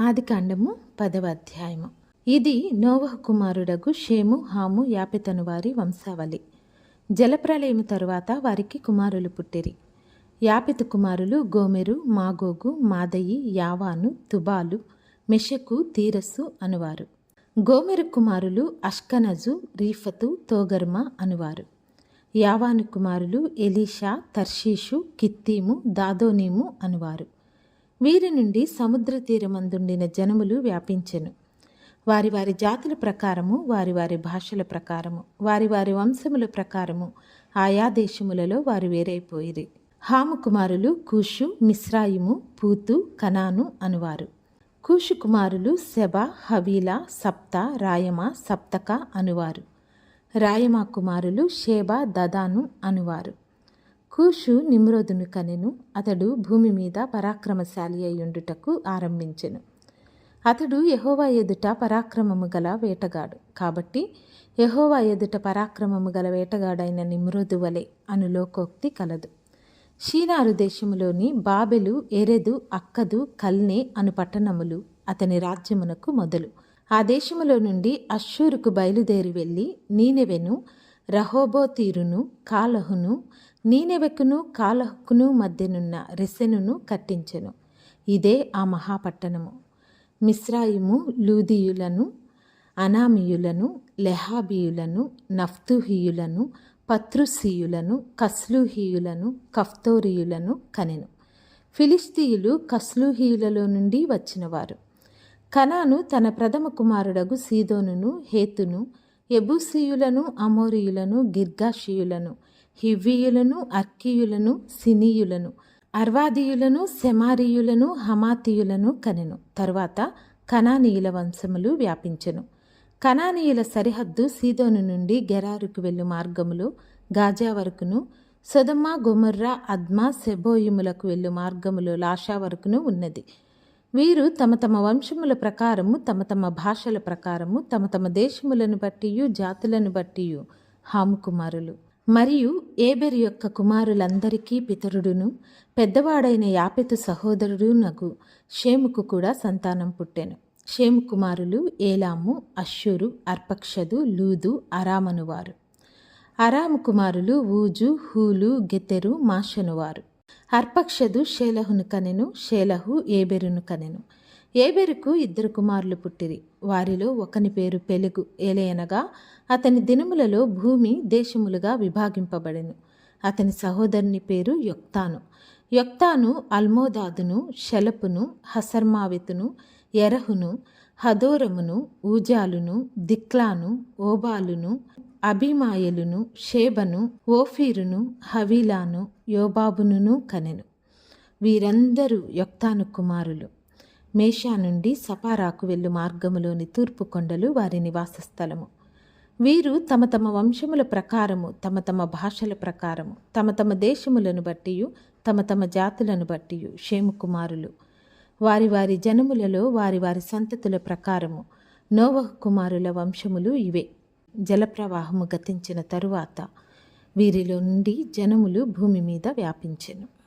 ఆదికాండము పదవ అధ్యాయము. ఇది నోవహ కుమారుడగు షేము హాము యాపెతను వారి వంశావళి. జలప్రలయము తరువాత వారికి కుమారులు పుట్టిరి. యాపెతు కుమారులు గోమెరు మాగోగు మాదయి యావాను తుబాలు మెషకు తీరస్సు అనువారు. గోమెరు కుమారులు అష్కనజు రీఫతు తోగర్మ అనువారు. యావాను కుమారులు ఎలీషా తర్షీషు కిత్తీము దాదోనీము అనువారు. వీరి నుండి సముద్ర తీరమందుండిన జనములు వ్యాపించెను. వారి వారి జాతుల ప్రకారము వారి వారి భాషల ప్రకారము వారి వారి వంశముల ప్రకారము ఆయా దేశములలో వారు వేరైపోయిరి. హాము కుమారులు కూషు మిశ్రాయిము పూతు కనాను అనువారు. కూషు కుమారులు శబ హవీల సప్త రాయమ సప్తక అనువారు. రాయమ కుమారులు షేబ దదాను అనువారు. కూషు నిమ్రోదును కనెను. అతడు భూమి మీద పరాక్రమశాలి అయ్యుండుటకు ఆరంభించెను. అతడు యహోవా ఎదుట పరాక్రమము గల వేటగాడు. కాబట్టి యహోవా ఎదుట పరాక్రమము గల వేటగాడైన నిమ్రోదు వలె అను లోకోక్తి కలదు. షీనారు దేశములోని బాబెలు ఎరెదు అక్కదు కల్నే అను పట్టణములు అతని రాజ్యమునకు మొదలు. ఆ దేశములో నుండి అశ్షూరుకు బయలుదేరి వెళ్ళి నీనెవెను రహోబోతీరును కాలహును నీనెవెక్కును కాలహుకును మధ్యనున్న రెసెనును కట్టించెను. ఇదే ఆ మహాపట్టణము. మిశ్రాయిము లూదియులను అనామియులను లెహాబియులను నఫ్తుహీయులను పత్రుసీయులను కస్లూహీయులను కఫ్తోరియులను కనెను. ఫిలిస్తీయులు కస్లూహీయులలో నుండి వచ్చినవారు. కనాను తన ప్రథమ కుమారుడగు సీదోనును హేతును ఎబూసీయులను అమోరియులను గిర్గాషియులను హివ్వీయులను అర్కీయులను సినీయులను అర్వాదీయులను సెమారీయులను హమాతీయులను కనెను. తరువాత కనానీయుల వంశములు వ్యాపించెను. కనానీయుల సరిహద్దు సీదోను నుండి గెరారుకు వెళ్ళు మార్గములు గాజా వరకును సొదమ గొమర్రా అద్మా సెబోయిములకు వెళ్ళు మార్గములు లాషా వరకును ఉన్నది. వీరు తమ తమ వంశముల ప్రకారము తమ తమ భాషల ప్రకారము తమ తమ దేశములను బట్టియు జాతులను బట్టియు హాము కుమారులు. మరియు ఏబెరు యొక్క కుమారులందరికీ పితరుడును పెద్దవాడైన యాపెతు సహోదరుడు నగు షేముకు కూడా సంతానం పుట్టెను. షేము కుమారులు ఏలాము అశ్షూరు అర్పక్షదు లూదు అరామనువారు అరాము కుమారులు ఊజు హూలు గెతెరు మాషనువారు అర్పక్షదు షేలహును కనెను షేలహు ఏబెరును కనెను. ఏబెరుకు ఇద్దరు కుమారులు పుట్టిరి. వారిలో ఒకని పేరు పెలుగు ఏలయనగా. అతని దినములలో భూమి దేశములుగా విభాగింపబడెను. అతని సహోదరుని పేరు యొక్తాను. యొక్తాను అల్మోదాదును షలపును హసర్మావితును ఎరహును హదోరమును ఊజాలును దిక్లాను ఓబాలును అభిమాయలును షేబను ఓఫీరును హవీలాను యోబాబునును కనెను. వీరందరూ యొక్తాను కుమారులు. మేషా నుండి సపారాకు వెళ్ళు మార్గములోని తూర్పు కొండలు వారి నివాస స్థలము. వీరు తమ తమ వంశముల ప్రకారము తమ తమ భాషల ప్రకారము తమ తమ దేశములను బట్టియు తమ తమ జాతులను బట్టియు షేము కుమారులు. వారి వారి జనములలో వారి వారి సంతతుల ప్రకారము నోవహ కుమారుల వంశములు ఇవే. జలప్రవాహము గతించిన తరువాత వీరిలో నుండి జనములు భూమి మీద వ్యాపించెను.